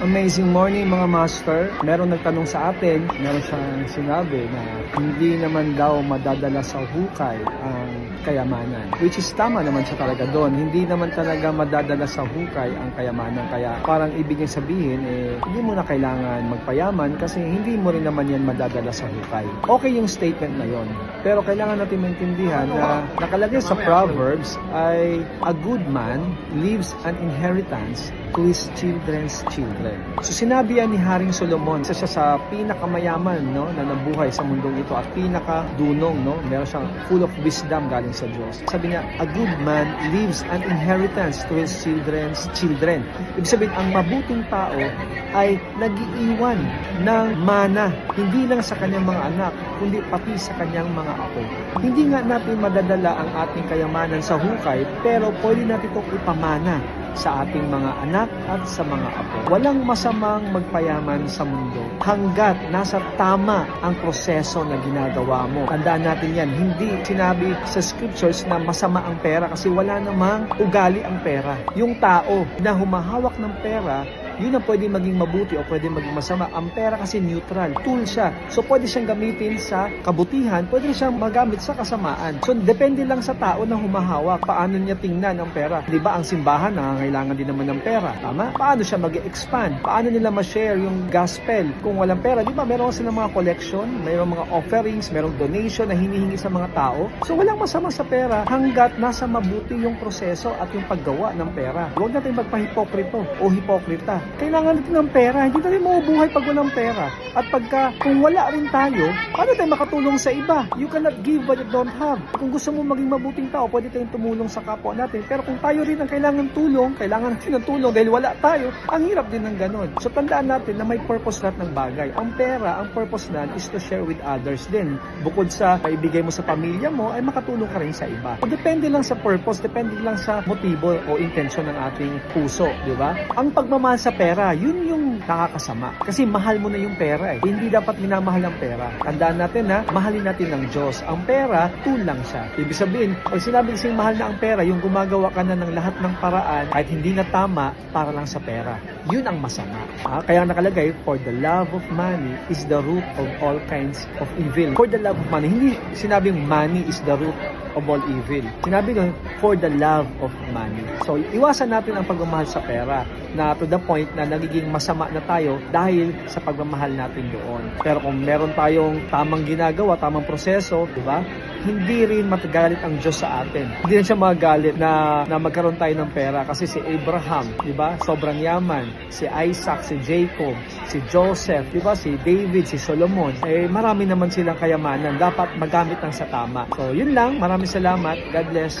Amazing morning mga master. Meron nagtanong sa atin, meron siyang sinabi na hindi naman daw madadala sa hukay ang kayamanan. Which is tama naman siya talaga doon. Hindi naman talaga madadala sa hukay ang kayamanan. Kaya parang ibig niya sabihin, eh, hindi mo na kailangan magpayaman kasi hindi mo rin naman yan madadala sa hukay. Okay yung statement na yon. Pero kailangan natin maintindihan na nakalagay sa Proverbs ay a good man leaves an inheritance to his children's children. So sinabi yan ni Haring Solomon, isa siya sa pinakamayaman no, na nabuhay sa mundong ito at pinakadunong. No? Meron siyang full of wisdom galing sa Diyos. Sabi niya, a good man leaves an inheritance to his children's children. Ibig sabihin, ang mabuting tao ay nag-iiwan ng mana, hindi lang sa kanyang mga anak, kundi pati sa kanyang mga apo. Hindi nga natin madadala ang ating kayamanan sa hukay, pero pwede natin itong ipamana sa ating mga anak at sa mga apo. Walang masamang magpayaman sa mundo hanggat nasa tama ang proseso na ginagawa mo. Tandaan natin yan, hindi sinabi sa scriptures na masama ang pera kasi wala namang ugali ang pera. Yung tao na humahawak ng pera, yun ang pwede maging mabuti o pwede maging masama. Ang pera kasi neutral, tool siya. So pwede siyang gamitin sa kabutihan, pwede siyang magamit sa kasamaan. So depende lang sa tao na humahawak, paano niya tingnan ang pera. Di ba ang simbahan nangangailangan din naman ng pera, tama? Paano siya mag-expand? Paano nila ma-share yung gospel kung walang pera? Di ba meron silang mga collection, mayroong mga offerings, mayroong donation na hinihingi sa mga tao. So walang masama sa pera hanggat nasa mabuti yung proseso at yung paggawa ng pera. Huwag natin magpahipokrito o hipokrita kailangan natin ng pera. Hindi tayo mabubuhay pag walang pera. At pagka, kung wala rin tayo, paano tayo makatulong sa iba? You cannot give what you don't have. Kung gusto mo maging mabuting tao, pwede tayong tumulong sa kapwa natin. Pero kung tayo rin ang kailangan tulong, kailangan natin ng tulong dahil wala tayo, ang hirap din ng ganun. So tandaan natin na may purpose lahat ng bagay. Ang pera, ang purpose nan is to share with others din. Bukod sa maibigay mo sa pamilya mo, ay makatulong ka rin sa iba. So, depende lang sa purpose, depende lang sa motibo o intention ng ating puso, di ba? Ang pagmamahal sa pera, yun yung nakakasama. Kasi mahal mo na yung pera eh. Hindi dapat minamahal ang pera. Tandaan natin na mahalin natin ng Diyos. Ang pera, tool lang siya. Ibig sabihin, pag sinabi kasing mahal na ang pera, yung gumagawa ka na ng lahat ng paraan kahit hindi na tama para lang sa pera. Yun ang masama. Ah, kaya nakalagay, for the love of money is the root of all kinds of evil. For the love of money, hindi sinabing money is the root of all evil. Sinabi ko, for the love of money. So, iwasan natin ang pagmamahal sa pera na to the point na nagiging masama na tayo dahil sa pagmamahal natin doon. Pero kung meron tayong tamang ginagawa, tamang proseso, di ba? Hindi rin matagalit ang Diyos sa atin. Hindi rin siya magalit na, na magkaroon tayo ng pera kasi si Abraham, di ba? Sobrang yaman. Si Isaac, si Jacob, si Joseph, di ba? Si David, si Solomon. Eh, marami naman silang kayamanan. Dapat magamit ng sa tama. So, yun lang. Maraming salamat. God bless.